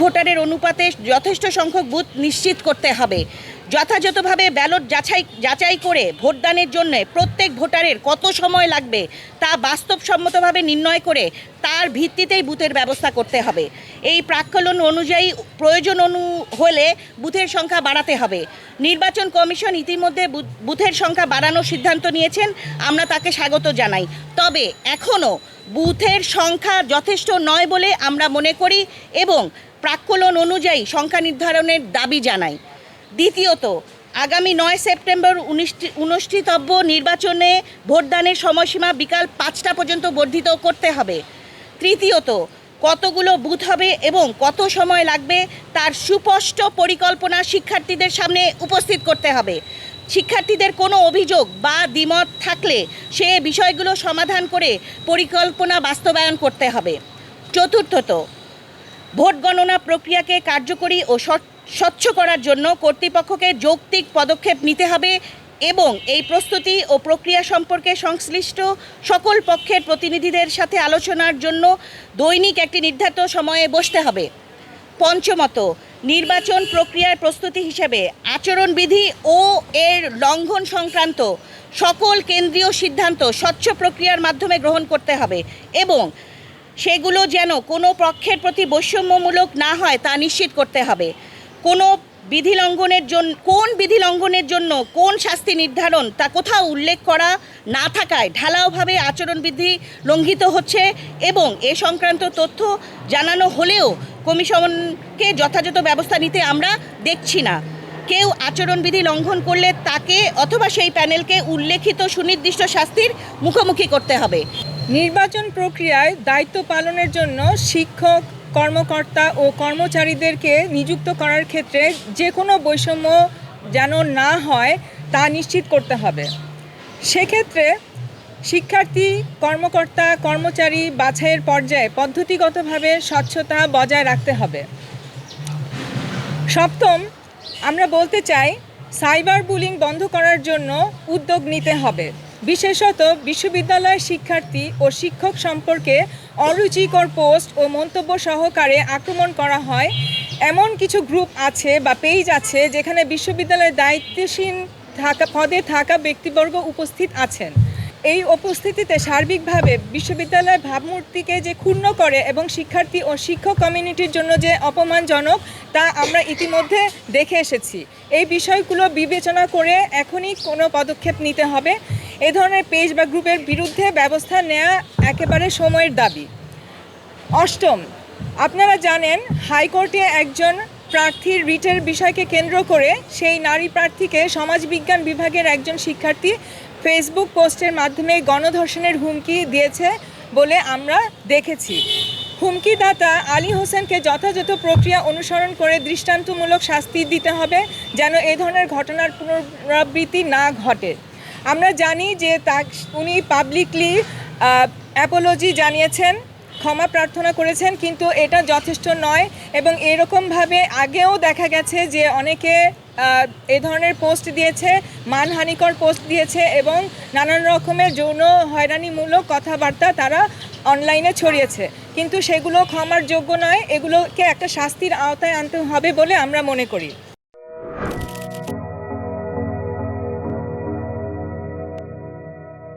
ভোটারের অনুপাতে যথেষ্ট সংখ্যক বুথ নিশ্চিত করতে হবে। যথাযথভাবে ব্যালট যাচাই যাচাই করে ভোটদানের জন্য প্রত্যেক ভোটারের কত সময় লাগবে তা বাস্তবসম্মতভাবে নির্ণয় করে তার ভিত্তিতেই বুথের ব্যবস্থা করতে হবে। এই প্রাক্কলন অনুযায়ী প্রয়োজন অনু হলে বুথের সংখ্যা বাড়াতে হবে। নির্বাচন কমিশন ইতিমধ্যে বুথের সংখ্যা বাড়ানোর সিদ্ধান্ত নিয়েছেন। আমরা তাকে স্বাগত জানাই। তবে এখনও বুথের সংখ্যা যথেষ্ট নয় বলে আমরা মনে করি এবং প্রাক্কলন অনুযায়ী সংখ্যা নির্ধারণের দাবি জানাই। দ্বিতীয়ত, আগামী নয় সেপ্টেম্বর অনুষ্ঠিতব্য নির্বাচনে ভোটদানের সময়সীমা বিকাল পাঁচটা পর্যন্ত বর্ধিত করতে হবে। তৃতীয়ত, কতগুলো বুথ হবে এবং কত সময় লাগবে তার সুস্পষ্ট পরিকল্পনা শিক্ষার্থীদের সামনে উপস্থিত করতে হবে। শিক্ষার্থীদের কোনো অভিযোগ বা দ্বিমত থাকলে সে বিষয়গুলো সমাধান করে পরিকল্পনা বাস্তবায়ন করতে হবে। চতুর্থত, ভোট গণনা প্রক্রিয়াকে কার্যকরী ও স্বচ্ছ- করার জন্য কর্তৃপক্ষকে যৌক্তিক পদক্ষেপ নিতে হবে এবং এই প্রস্তুতি ও প্রক্রিয়া সম্পর্কে সংশ্লিষ্ট সকল পক্ষের প্রতিনিধিদের সাথে আলোচনার জন্য দৈনিক একটি নির্ধারিত সময়ে বসতে হবে। পঞ্চমত, নির্বাচন প্রক্রিয়ার প্রস্তুতি হিসেবে আচরণবিধি ও এর লঙ্ঘন সংক্রান্ত সকল কেন্দ্রীয় সিদ্ধান্ত স্বচ্ছ প্রক্রিয়ার মাধ্যমে গ্রহণ করতে হবে এবং সেগুলো যেন কোনো পক্ষের প্রতি বৈষম্যমূলক না হয় তা নিশ্চিত করতে হবে। কোনো বিধি লঙ্ঘনের জন্য কোন বিধি লঙ্ঘনের জন্য কোন শাস্তি নির্ধারণ তা কোথাও উল্লেখ করা না থাকায় ঢালাওভাবে আচরণবিধি লঙ্ঘিত হচ্ছে এবং এ সংক্রান্ত তথ্য জানানো হলেও কমিশনকে যথাযথ ব্যবস্থা নিতে আমরা দেখছি না। কেউ আচরণবিধি লঙ্ঘন করলে তাকে অথবা সেই প্যানেলকে উল্লেখিত সুনির্দিষ্ট শাস্তির মুখোমুখি করতে হবে। নির্বাচন প্রক্রিয়ায় দায়িত্ব পালনের জন্য শিক্ষক কর্মকর্তা ও কর্মচারীদেরকে নিযুক্ত করার ক্ষেত্রে যে কোনো বৈষম্য যেন না হয়, তা নিশ্চিত করতে হবে। সেক্ষেত্রে শিক্ষার্থী, কর্মকর্তা, কর্মচারী বাছাইয়ের পর্যায়ে পদ্ধতিগতভাবে স্বচ্ছতা বজায় রাখতে হবে। সপ্তম, আমরা বলতে চাই, সাইবার বুলিং বন্ধ করার জন্য উদ্যোগ নিতে হবে। বিশেষত বিশ্ববিদ্যালয়ের শিক্ষার্থী ও শিক্ষক সম্পর্কে অরুচিকর পোস্ট ও মন্তব্য সহকারে আক্রমণ করা হয়। এমন কিছু গ্রুপ আছে বা পেজ আছে যেখানে বিশ্ববিদ্যালয়ের দায়িত্বশীল থাকা, পদে থাকা ব্যক্তিবর্গ উপস্থিত আছেন। এই উপস্থিতিতে সার্বিকভাবে বিশ্ববিদ্যালয়ের ভাবমূর্তিকে যে ক্ষুণ্ণ করে এবং শিক্ষার্থী ও শিক্ষক কমিউনিটির জন্য যে অপমানজনক, তা আমরা ইতিমধ্যে দেখে এসেছি। এই বিষয়গুলো বিবেচনা করে এখনই কোনো পদক্ষেপ নিতে হবে। এ ধরনের পেজ বা গ্রুপের বিরুদ্ধে ব্যবস্থা নেওয়া একেবারে সময়ের দাবি। অষ্টম, আপনারা জানেন, হাইকোর্টে একজন প্রার্থীর রিটের বিষয়কে কেন্দ্র করে সেই নারী প্রার্থীকে সমাজবিজ্ঞান বিভাগের একজন শিক্ষার্থী ফেসবুক পোস্টের মাধ্যমে গণধর্ষণের হুমকি দিয়েছে বলে আমরা দেখেছি। হুমকিদাতা আলী হোসেনকে যথাযথ প্রক্রিয়া অনুসরণ করে দৃষ্টান্তমূলক শাস্তি দিতে হবে যেন এ ধরনের ঘটনার পুনরাবৃত্তি না ঘটে। আমরা জানি যে তা উনি পাবলিকলি অ্যাপোলজি জানিয়েছেন, ক্ষমা প্রার্থনা করেছেন, কিন্তু এটা যথেষ্ট নয় এবং এরকমভাবে আগেও দেখা গেছে যে অনেকে এ ধরনের পোস্ট দিয়েছে, মানহানিকর পোস্ট দিয়েছে এবং নানান রকমের যৌন হয়রানিমূলক কথাবার্তা তারা অনলাইনে ছড়িয়েছে। কিন্তু সেগুলো ক্ষমার যোগ্য নয়, এগুলোকে একটা শাস্তির আওতায় আনতে হবে বলে আমরা মনে করি।